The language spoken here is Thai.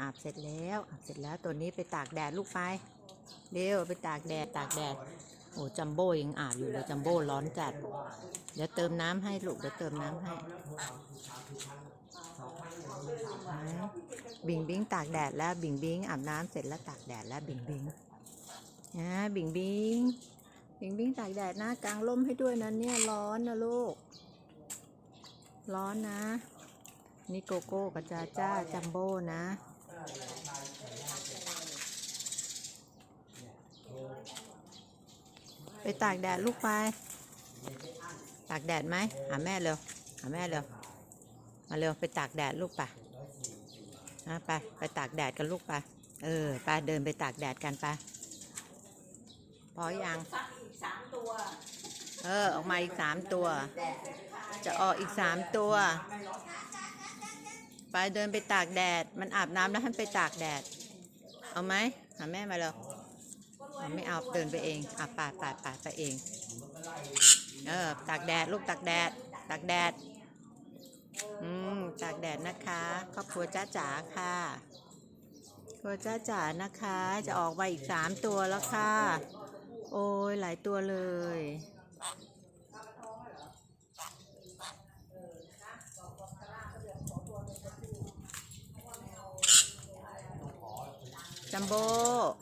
อาบเสร็จแล้วอาบเสร็จแล้วตัวนี้ไปตากแดดลูกไปเร็วไปตากแดดตากแดดโอ้จัมโบ้ยังอาบอยู่เลยจัมโบ้ร้อนจัด เดี๋ยวเติมน้ำให้ลูกเดี๋ยวเติมน้ำให้บิงบิงตากแดดแล้วบิงบิงอาบน้ำเสร็จแล้วตากแดดแล้วบิงบิงนะบิงบิงบิงบิงตากแดดนะกลางร่มให้ด้วยนะเนี่ยร้อนนะลูก ร้อนนะ นี่โกโก้กับจาจ้าจัมโบ้นะ ไปตากแดดลูกไป ตากแดดไหมหาแม่เร็วหาแม่เร็วมาเร็วไปตากแดดลูกไปนะไปไปตากแดดกันลูกไป เออไปเดินไปตากแดดกันไปพอยังฟักอีกสามตัวเออออกมาอีกสามตัว จะออกอีกสามตัว ไปเดินไปตากแดด มันอาบน้ำแล้วให้ไปตากแดด เอาไหมหาแม่มาเลยเอาไม่เอาเดินไปเองอะไปไปไปไปเอง เออตากแดดลูกตากแดดตากแดดอืมตากแดดนะคะครอบครัวจ้าจ๋าค่ะครัวจ้าจ๋านะคะ จะออกมาอีกสามตัวแล้วค่ะ โอ้ยหลายตัวเลย 三宝